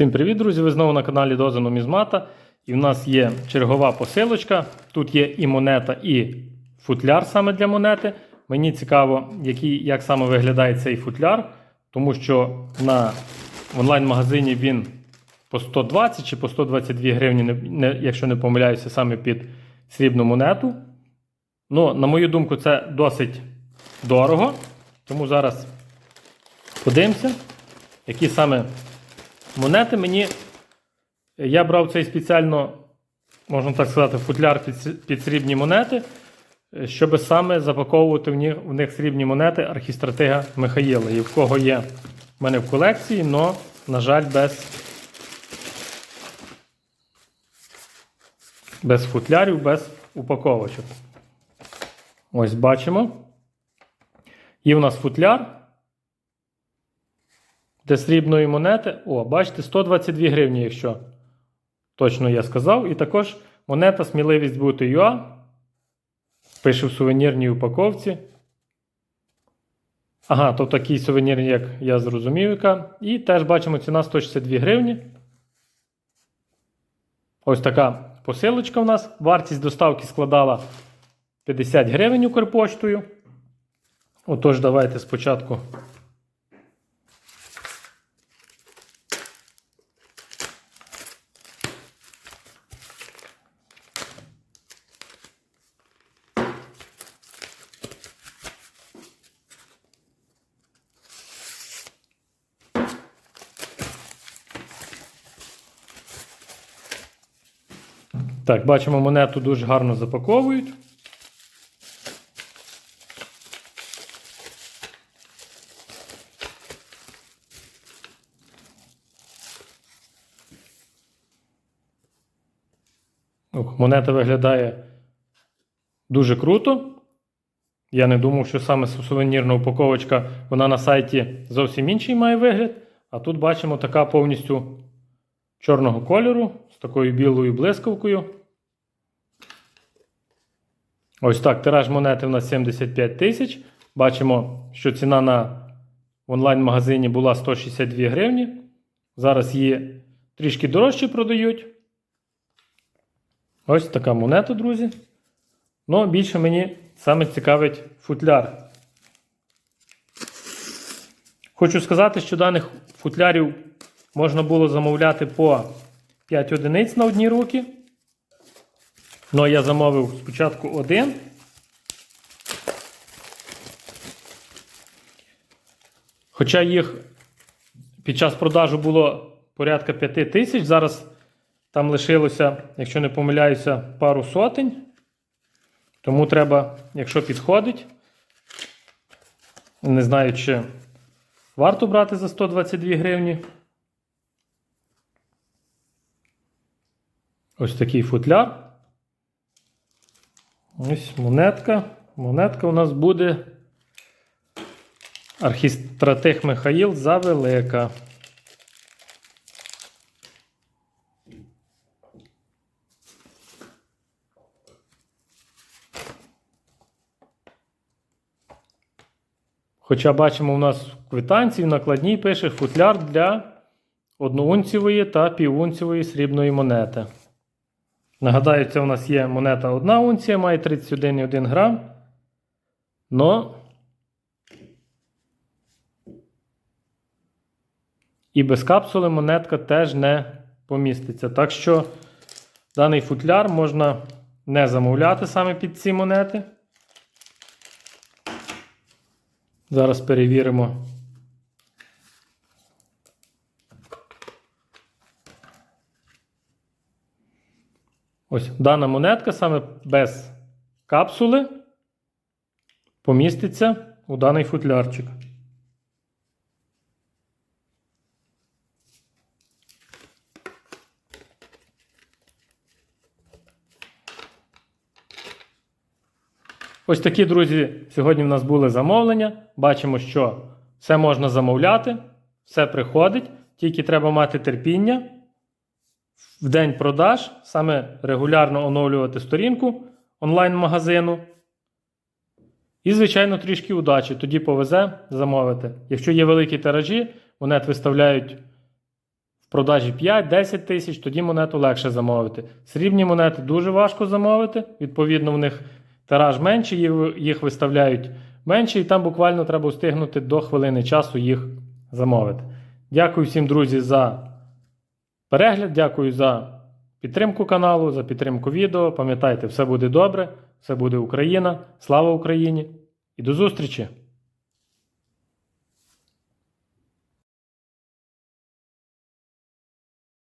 Всім привіт, друзі! Ви знову на каналі Доза Нумізмата. І в нас є чергова посилочка. Тут є і монета, і футляр саме для монети. Мені цікаво, який, як саме виглядає цей футляр, тому що на онлайн-магазині він по 120 чи по 122 гривні, не, не, якщо не помиляюся, саме під срібну монету. Ну, на мою думку, це досить дорого. Тому зараз подивимося, які саме монети мені. Я брав цей спеціально, можна так сказати, футляр під, під срібні монети, е, щоб саме запаковувати в них, в них срібні монети архістратига Михаїла. І в кого є в мене в колекції, але, на жаль, без, без футлярів, без упаковочок. Ось бачимо. Є в нас футляр для срібної монети. О, бачите, 122 гривні, якщо точно я сказав. І також монета сміливість бути ЮА. Пише в сувенірній упаковці. Ага, то такий сувенірний, як я зрозумів, яка. І теж бачимо ціна 162 гривні. Ось така посилочка у нас. Вартість доставки складала 50 гривень Укрпоштою. Отож, давайте спочатку Так, бачимо, монету дуже гарно запаковують. Ох, монета виглядає дуже круто. Я не думав, що саме сувенірна упаковочка, вона на сайті зовсім інший має вигляд. А тут бачимо така повністю чорного кольору з такою білою блискавкою. Ось так, тираж монети у нас 75 тисяч. Бачимо, що ціна на онлайн-магазині була 162 гривні. Зараз її трішки дорожче продають. Ось така монета, друзі. Ну, більше мені саме цікавить футляр. Хочу сказати, що даних футлярів можна було замовляти по 5 одиниць на одні руки. Ну, я замовив спочатку один. Хоча їх під час продажу було порядка 5 тисяч, зараз там лишилося, якщо не помиляюся, пару сотень. Тому треба, якщо підходить, не знаю, чи варто брати за 122 гривні. Ось такий футляр. Ось монетка. Монетка у нас буде архістратих Михаїл завелика. Хоча бачимо, у нас в квитанції в накладній пише футляр для одноунцівої та півунцівої срібної монети. Нагадаю, це у нас є монета 1 унція, має 31,1 грам. Но і без капсули монетка теж не поміститься. Так що даний футляр можна не замовляти саме під ці монети. Зараз перевіримо. Ось дана монетка саме без капсули поміститься у даний футлярчик. Ось такі, друзі, сьогодні в нас були замовлення. Бачимо, що все можна замовляти, все приходить, тільки треба мати терпіння. В день продаж саме регулярно оновлювати сторінку онлайн-магазину. І, звичайно, трішки удачі. Тоді повезе замовити. Якщо є великі тиражі, монет виставляють в продажі 5-10 тисяч, тоді монету легше замовити. Срібні монети дуже важко замовити. Відповідно, в них тираж менший, їх- виставляють менше, і там буквально треба встигнути до хвилини часу їх замовити. Дякую всім, друзі, за перегляд. Дякую за підтримку каналу, за підтримку відео. Пам'ятайте, все буде добре, все буде Україна. Слава Україні і до зустрічі!